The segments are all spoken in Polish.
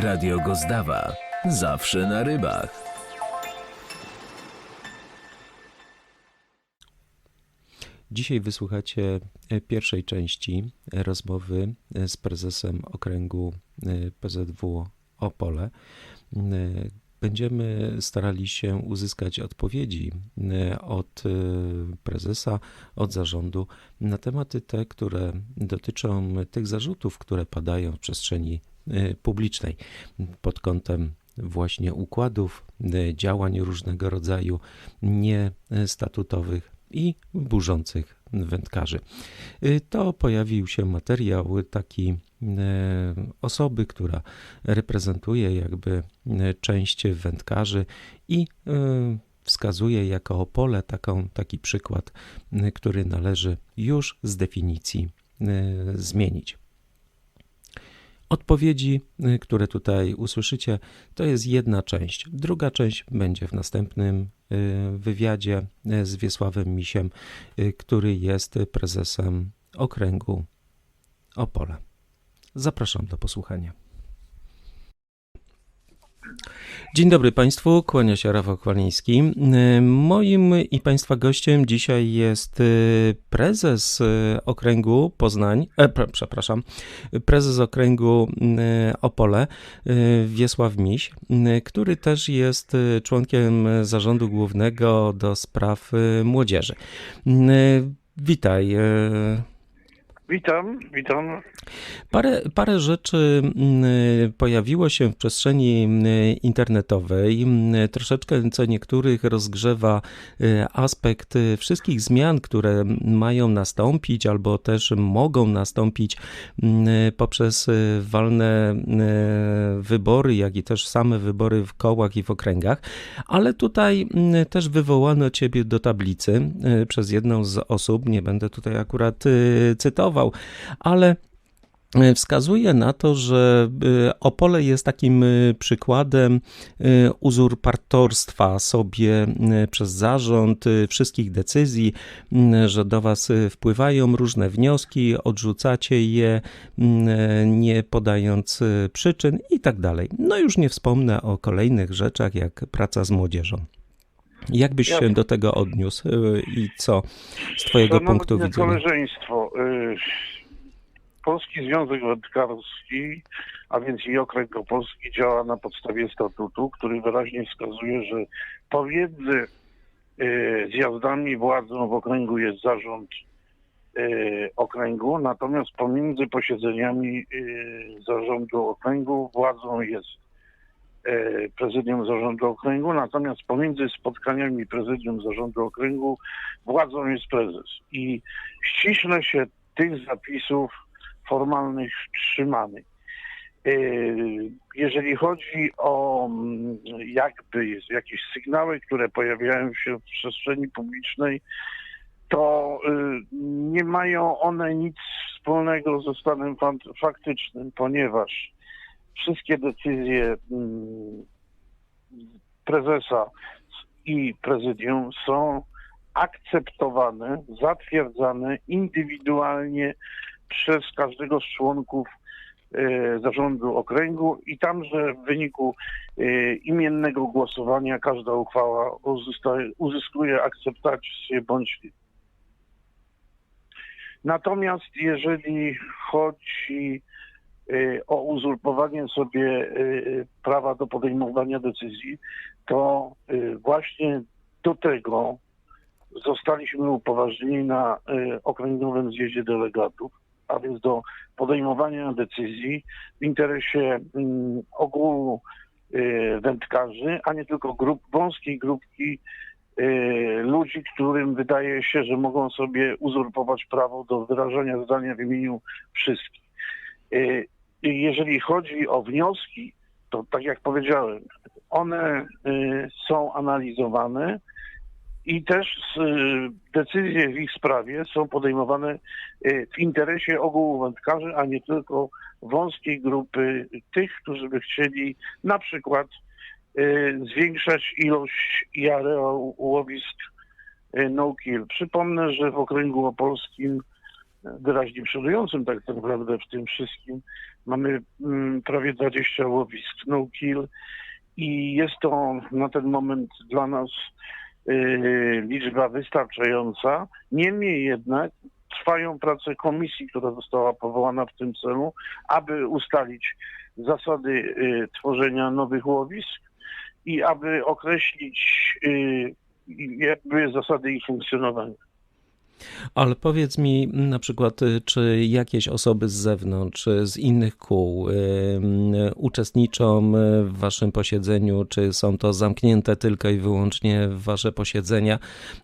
Radio Gozdawa. Zawsze na rybach. Dzisiaj wysłuchacie e, pierwszej części rozmowy e, z prezesem okręgu e, PZW Opole. Będziemy starali się uzyskać odpowiedzi od prezesa, od zarządu na tematy te, które dotyczą tych zarzutów, które padają w przestrzeni publicznej pod kątem właśnie układów, e, działań różnego rodzaju niestatutowych i burzących wędkarzy. Y, To pojawił się materiał taki osoby, która reprezentuje jakby część wędkarzy i wskazuje jako Opole taką, taki przykład, który należy już z definicji zmienić. Odpowiedzi, y, które tutaj usłyszycie, to jest jedna część. Druga część będzie w następnym y, wywiadzie y, z Wiesławem Misiem, który jest prezesem okręgu Opole. Zapraszam do posłuchania. Dzień dobry Państwu, kłania się Rafał Kwaliński. Y, Moim i Państwa gościem dzisiaj jest y, prezes y, okręgu Poznań, e, przepraszam, prezes okręgu Opole, Wiesław Miś, który też jest członkiem zarządu głównego do spraw młodzieży. Witaj. Witam, witam. Parę, parę rzeczy mm, pojawiło się w przestrzeni mm, internetowej. Mm, Troszeczkę co niektórych rozgrzewa y, aspekt y, wszystkich zmian, które mają nastąpić albo też mogą nastąpić poprzez y, walne wybory, jak i też same wybory w kołach i w okręgach. Ale tutaj też wywołano ciebie do tablicy przez jedną z osób. Nie będę tutaj akurat y, ale e, wskazuje na to, że y, Opole jest takim y, przykładem uzurpatorstwa sobie przez zarząd wszystkich decyzji, że do Was wpływają różne wnioski, odrzucacie je, nie podając przyczyn i tak dalej. No już nie wspomnę o kolejnych rzeczach, jak praca z młodzieżą. Jak byś się do tego odniósł y, i co z Twojego Szanowne punktu widzenia? koleżeństwo, y, Polski Związek Wędkarski, a więc i Okręg Opolski działa na podstawie statutu, który wyraźnie wskazuje, że pomiędzy y, zjazdami władzą w okręgu jest zarząd okręgu, natomiast pomiędzy posiedzeniami zarządu okręgu władzą jest prezydium zarządu okręgu, natomiast pomiędzy spotkaniami prezydium zarządu okręgu władzą jest prezes. I ściśle się tych zapisów formalnych trzymamy. Yy, Jeżeli chodzi o mm, jakby jakieś sygnały, które pojawiają się w przestrzeni publicznej, to yy, nie mają one nic wspólnego ze stanem faktycznym, ponieważ wszystkie decyzje mm, prezesa i prezydium są akceptowane, zatwierdzane indywidualnie przez każdego z członków e, zarządu okręgu i tamże w wyniku e, imiennego głosowania każda uchwała uzyskuje akceptację bądź nie. Natomiast jeżeli chodzi o uzurpowanie sobie e, prawa do podejmowania decyzji, to e, właśnie do tego zostaliśmy upoważnieni na Okręgowym Zjeździe Delegatów, a więc do podejmowania decyzji w interesie mm, ogółu wędkarzy, a nie tylko grup, wąskiej grupki ludzi, którym wydaje się, że mogą sobie uzurpować prawo do wyrażania zdania w imieniu wszystkich. Jeżeli chodzi o wnioski, to tak jak powiedziałem, one e, są analizowane i też y, decyzje w ich sprawie są podejmowane y, w interesie ogółu wędkarzy, a nie tylko wąskiej grupy tych, którzy by chcieli na przykład y, zwiększać ilość i areał łowisk y, no-kill. Przypomnę, że w okręgu opolskim wyraźnie przodującym tak naprawdę w tym wszystkim. Mamy mm, prawie 20 łowisk no kill i jest to na ten moment dla nas y, liczba wystarczająca. Niemniej jednak trwają prace komisji, która została powołana w tym celu, aby ustalić zasady y, tworzenia nowych łowisk i aby określić y, jakby zasady ich funkcjonowania. Ale powiedz mi na przykład, y, czy jakieś osoby z zewnątrz, czy z innych kół y, y, uczestniczą y, w waszym posiedzeniu, czy są to zamknięte tylko i wyłącznie wasze posiedzenia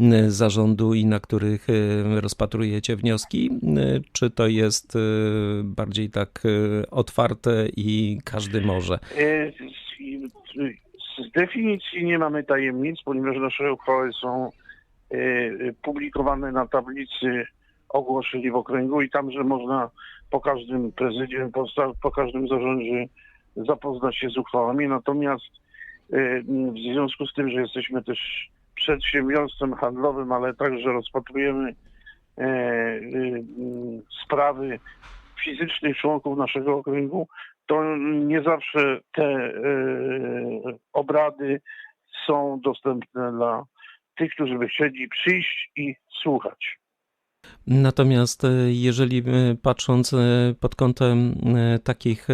y, zarządu i na których y, rozpatrujecie wnioski, y, czy to jest y, bardziej tak y, otwarte i każdy może? Y, Z, definicji nie mamy tajemnic, ponieważ nasze uchwały są y, publikowane na tablicy ogłoszeń w okręgu i tam, że można po każdym prezydium, po, każdym zarządzie zapoznać się z uchwałami. Natomiast y, w związku z tym, że jesteśmy też przedsiębiorstwem handlowym, ale także rozpatrujemy y, y, sprawy fizycznych członków naszego okręgu, to nie zawsze te obrady są dostępne dla tych, którzy by chcieli przyjść i słuchać. Natomiast e, jeżeli e, patrząc e, pod kątem takich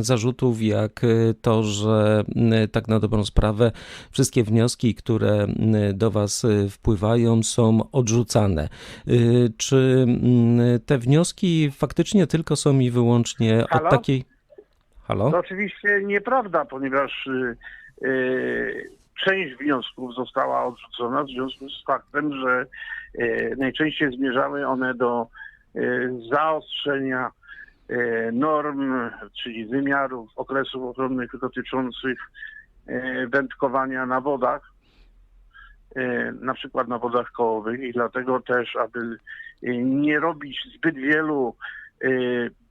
zarzutów, jak to, że tak na dobrą sprawę wszystkie wnioski, które do Was wpływają, są odrzucane. Czy m, te wnioski faktycznie tylko są i wyłącznie od Halo? takiej. Halo? To oczywiście nieprawda, ponieważ część wniosków została odrzucona w związku z faktem, że y, najczęściej zmierzały one do y, zaostrzenia y, norm, czyli wymiarów, okresów ochronnych dotyczących wędkowania na wodach, na przykład na wodach kołowych i dlatego też, aby nie robić zbyt wielu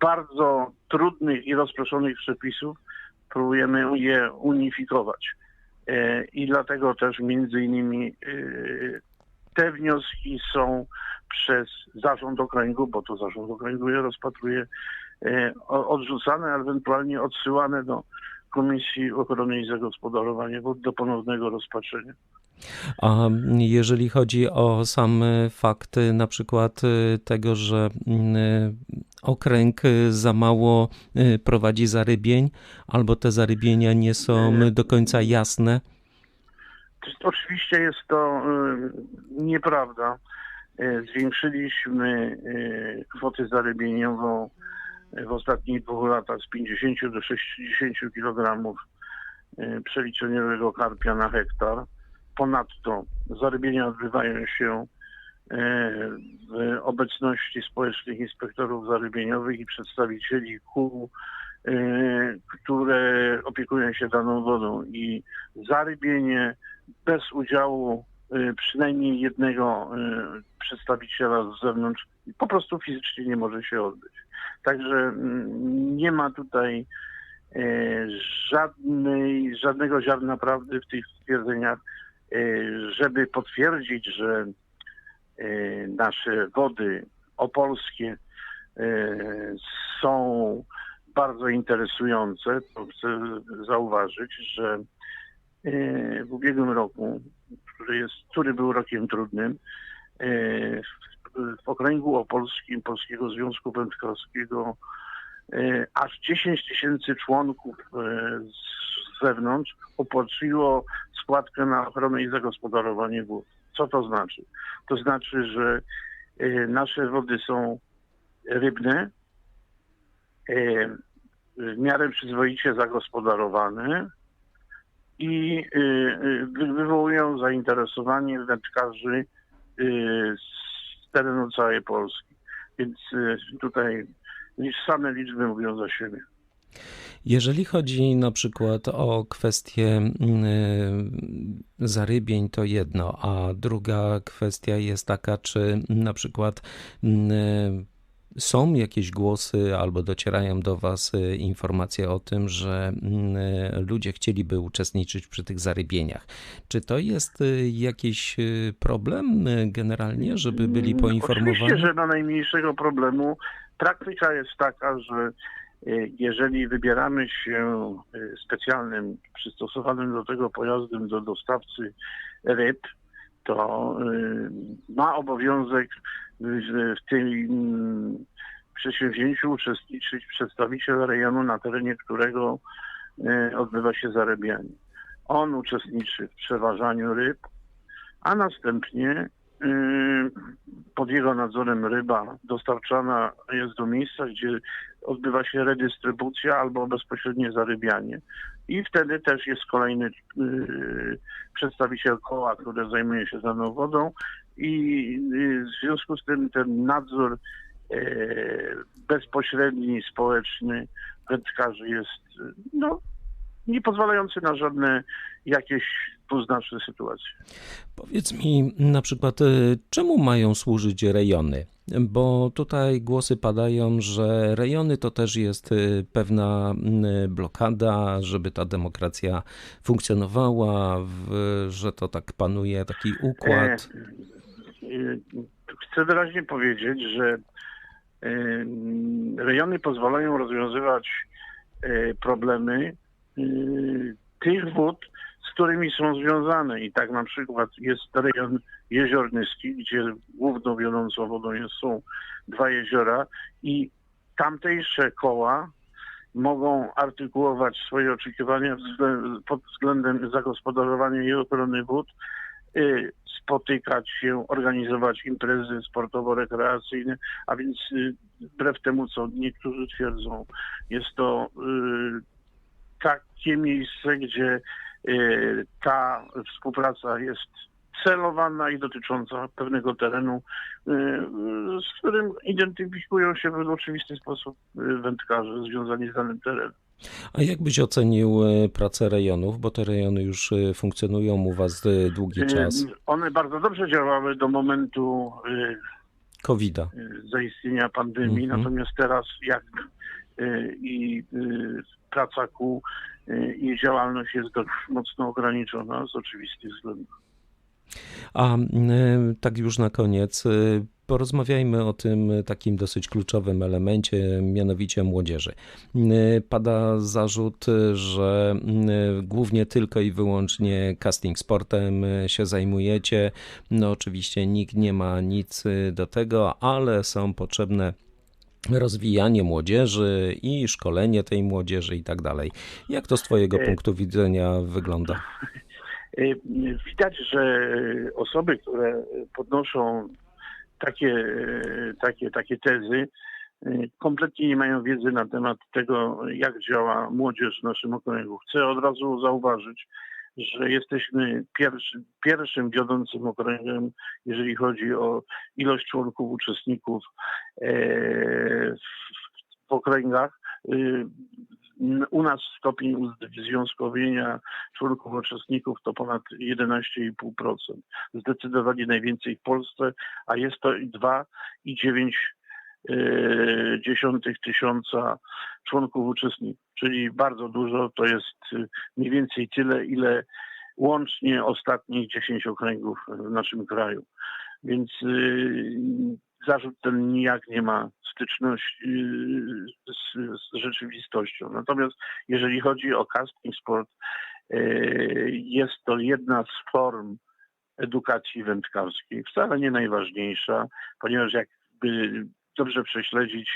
bardzo trudnych i rozproszonych przepisów, próbujemy je unifikować. Y, I dlatego też między innymi y, te wnioski są przez zarząd okręgu, bo to zarząd okręgu je rozpatruje, o- odrzucane, ewentualnie odsyłane do Komisji Ochrony i Zagospodarowania Wód do ponownego rozpatrzenia. A jeżeli chodzi o sam e, fakt e, na przykład e, tego, że mm, e, okręg e, za mało e, prowadzi zarybień, albo te zarybienia nie są do końca jasne, Oczywiście jest to y, nieprawda. Y, Zwiększyliśmy y, kwotę zarybieniową y, w ostatnich dwóch latach z 50 do 60 kg y, przeliczeniowego karpia na hektar. Ponadto zarybienia odbywają się y, w obecności społecznych inspektorów zarybieniowych i przedstawicieli kół, y, które opiekują się daną wodą i zarybienie bez udziału y, przynajmniej jednego przedstawiciela z zewnątrz po prostu fizycznie nie może się odbyć. Także mm, nie ma tutaj żadnej, żadnego ziarna prawdy w tych stwierdzeniach, żeby potwierdzić, że nasze wody opolskie y, są bardzo interesujące, to chcę zauważyć, że e, w ubiegłym roku, który, jest, który był rokiem trudnym, e, w, okręgu opolskim Polskiego Związku Wędkarskiego e, aż 10 tysięcy członków e, z zewnątrz opłaciło składkę na ochronę i zagospodarowanie wód. Co to znaczy? To znaczy, że e, nasze wody są rybne, e, w miarę przyzwoicie zagospodarowane i wy- wywołują zainteresowanie wędkarzy z terenu całej Polski. Więc tutaj same liczby mówią za siebie. Jeżeli chodzi na przykład o kwestię mm, zarybień, to jedno, a druga kwestia jest taka, czy na przykład mm, Są jakieś głosy albo docierają do Was y, informacje o tym, że mm, y, ludzie chcieliby uczestniczyć przy tych zarybieniach. Czy to jest y, jakiś y, problem y, generalnie, żeby byli poinformowani? Oczywiście, że na najmniejszego problemu praktyka jest taka, że y, jeżeli wybieramy się y, specjalnym, przystosowanym do tego pojazdem do dostawcy ryb, to y, ma obowiązek w, tym przedsięwzięciu uczestniczyć przedstawiciel rejonu, na terenie którego y, odbywa się zarabianie. On uczestniczy w przeważaniu ryb, a następnie y, pod jego nadzorem ryba dostarczana jest do miejsca, gdzie odbywa się redystrybucja albo bezpośrednie zarybianie. I wtedy też jest kolejny y, przedstawiciel koła, które zajmuje się daną wodą i y, w związku z tym ten nadzór y, bezpośredni, społeczny wędkarzy jest no, nie pozwalający na żadne jakieś dwuznaczne sytuacje. Powiedz mi na przykład, y, czemu mają służyć rejony? Bo tutaj głosy padają, że rejony to też jest y, pewna y, blokada, żeby ta demokracja funkcjonowała, że to tak panuje taki układ. E, e, Chcę wyraźnie powiedzieć, że e, rejony pozwalają rozwiązywać problemy tych wód, którymi są związane. I tak na przykład jest rejon jeziornyski, gdzie główną wiodącą wodą jest, są dwa jeziora i tamtejsze koła mogą artykułować swoje oczekiwania pod względem zagospodarowania i ochrony wód, y, spotykać się, organizować imprezy sportowo-rekreacyjne, a więc y, wbrew temu, co niektórzy twierdzą, jest to y, takie miejsce, gdzie ta współpraca jest celowana i dotycząca pewnego terenu, y, y, z którym identyfikują się w oczywisty sposób y, wędkarze związani z danym terenem. A jak byś ocenił y, pracę rejonów, bo te rejony już y, funkcjonują u Was y, długi czas? Y, One bardzo dobrze działały do momentu y, COVID-a. y, zaistnienia pandemii, Mhm. natomiast teraz jak y, i y, praca kół y, i działalność jest dość mocno ograniczona z oczywistych względów. A y, tak już na koniec, y, porozmawiajmy o tym takim dosyć kluczowym elemencie, mianowicie młodzieży. Pada zarzut, że głównie tylko i wyłącznie casting sportem się zajmujecie. No oczywiście nikt nie ma nic do tego, ale są potrzebne rozwijanie młodzieży i szkolenie tej młodzieży i tak dalej. Jak to z Twojego E, punktu widzenia wygląda? Y, Widać, że osoby, które podnoszą takie, takie, takie tezy, kompletnie nie mają wiedzy na temat tego, jak działa młodzież w naszym okręgu. Chcę od razu zauważyć, że jesteśmy pierwszy, pierwszym wiodącym okręgiem, jeżeli chodzi o ilość członków, uczestników e, w, w okręgach. Y, U nas stopień uzwiązkowienia członków uczestników to ponad 11,5%. Zdecydowanie najwięcej w Polsce, a jest to 2,9 e, dziesiątych tysiąca członków uczestników, czyli bardzo dużo, to jest e, mniej więcej tyle, ile łącznie ostatnich 10 okręgów w naszym kraju. Więc y, zarzut ten nijak nie ma styczności z, z rzeczywistością. Natomiast jeżeli chodzi o casting sport, jest to jedna z form edukacji wędkarskiej, wcale nie najważniejsza, ponieważ jakby dobrze prześledzić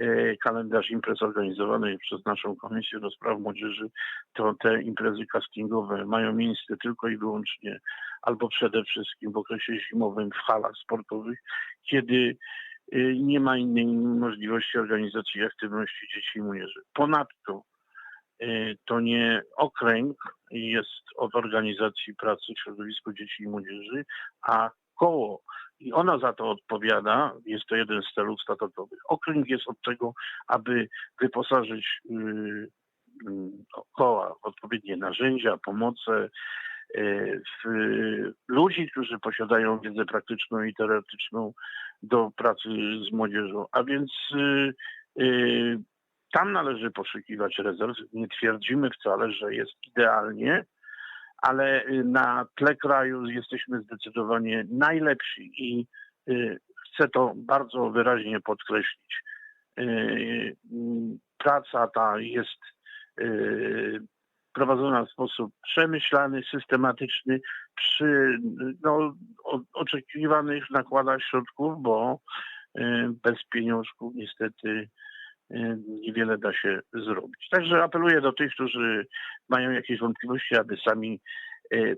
e, kalendarz imprez organizowanych przez naszą Komisję do Spraw Młodzieży, to te imprezy castingowe mają miejsce tylko i wyłącznie albo przede wszystkim w okresie zimowym w halach sportowych, kiedy y, nie ma innej możliwości organizacji aktywności dzieci i młodzieży. Ponadto y, to nie okręg jest od organizacji pracy w środowisku dzieci i młodzieży, a koło. I ona za to odpowiada, jest to jeden z celów statutowych. Okręg jest od tego, aby wyposażyć y, y, koła w odpowiednie narzędzia, pomoce, w ludzi, którzy posiadają wiedzę praktyczną i teoretyczną do pracy z młodzieżą. A więc y, y, tam należy poszukiwać rezerw. Nie twierdzimy wcale, że jest idealnie, ale y, na tle kraju jesteśmy zdecydowanie najlepsi i y, chcę to bardzo wyraźnie podkreślić. Y, Praca ta jest prowadzona w sposób przemyślany, systematyczny, przy no, oczekiwanych nakładach środków, bo bez pieniążków niestety niewiele da się zrobić. Także apeluję do tych, którzy mają jakieś wątpliwości, aby sami y,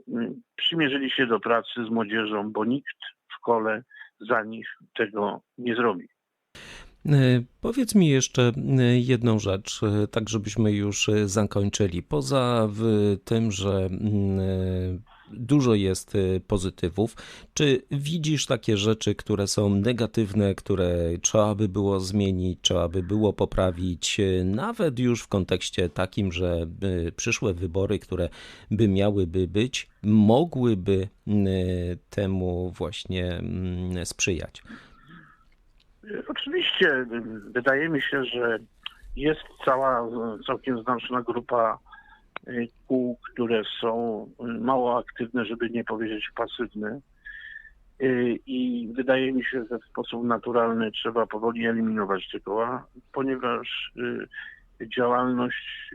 przymierzyli się do pracy z młodzieżą, bo nikt w szkole za nich tego nie zrobi. E, Powiedz mi jeszcze e, jedną rzecz, e, tak żebyśmy już e, zakończyli. Poza tym, że mm, e, dużo jest e, pozytywów, czy widzisz takie rzeczy, które są negatywne, które trzeba by było zmienić, trzeba by było poprawić, e, nawet już w kontekście takim, że e, przyszłe wybory, które by miałyby być, mogłyby temu właśnie mm, sprzyjać? Oczywiście y, wydaje mi się, że jest cała y, całkiem znaczna grupa y, kół, które są y, mało aktywne, żeby nie powiedzieć pasywne. Y, I wydaje mi się, że w sposób naturalny trzeba powoli eliminować te koła, ponieważ y, działalność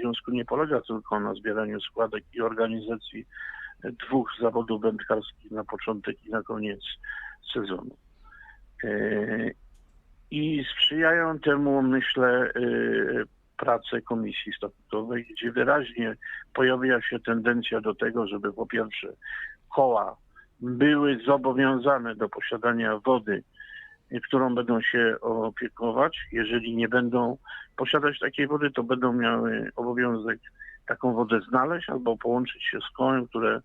związku nie polega tylko na zbieraniu składek i organizacji dwóch zawodów wędkarskich na początek i na koniec sezonu. I sprzyjają temu, myślę, prace komisji statutowej, gdzie wyraźnie pojawia się tendencja do tego, żeby po pierwsze koła były zobowiązane do posiadania wody, którą będą się opiekować. Jeżeli nie będą posiadać takiej wody, to będą miały obowiązek taką wodę znaleźć albo połączyć się z kołem, które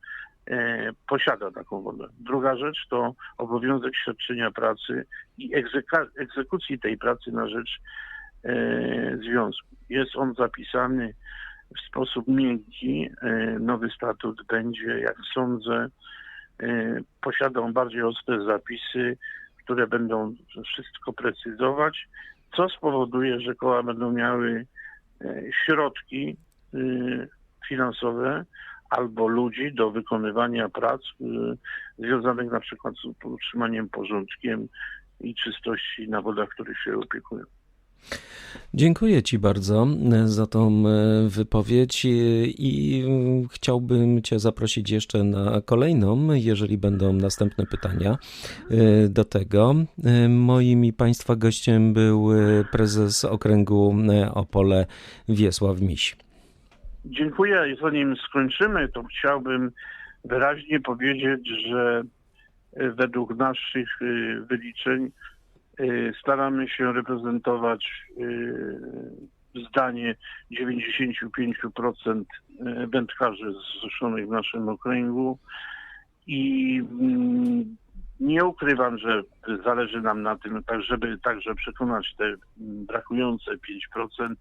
e, posiada taką wodę. Druga rzecz to obowiązek świadczenia pracy i egzekucji tej pracy na rzecz związku. Jest on zapisany w sposób miękki. E, nowy statut będzie, jak sądzę, e, posiada on bardziej ostre zapisy, które będą wszystko precyzować, co spowoduje, że koła będą miały e, środki e, finansowe albo ludzi do wykonywania prac związanych na przykład z utrzymaniem porządkiem i czystości na wodach, których się opiekują. Dziękuję Ci bardzo e, za tą e, wypowiedź e, i mm, chciałbym Cię zaprosić jeszcze na kolejną, jeżeli będą następne pytania do tego. Moim i Państwa gościem był prezes okręgu Opole Wiesław Miś. Dziękuję. I Zanim skończymy, to chciałbym wyraźnie powiedzieć, że według naszych wyliczeń staramy się reprezentować e, zdanie 95% e, wędkarzy zrzeszonych w naszym okręgu i mm, nie ukrywam, że zależy nam na tym, tak żeby także przekonać te mm, brakujące 5%.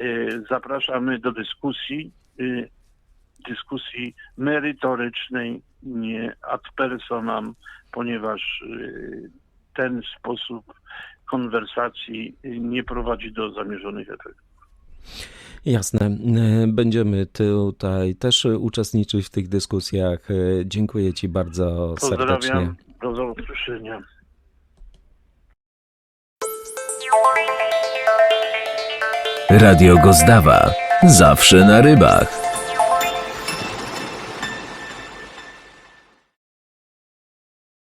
Y, Zapraszamy do dyskusji, y, dyskusji merytorycznej, nie ad personam, ponieważ y, ten sposób konwersacji nie prowadzi do zamierzonych efektów. Jasne, będziemy tutaj też uczestniczyć w tych dyskusjach. Dziękuję Ci bardzo serdecznie. Pozdrawiam, do usłyszenia. Radio Gozdawa. Zawsze na rybach.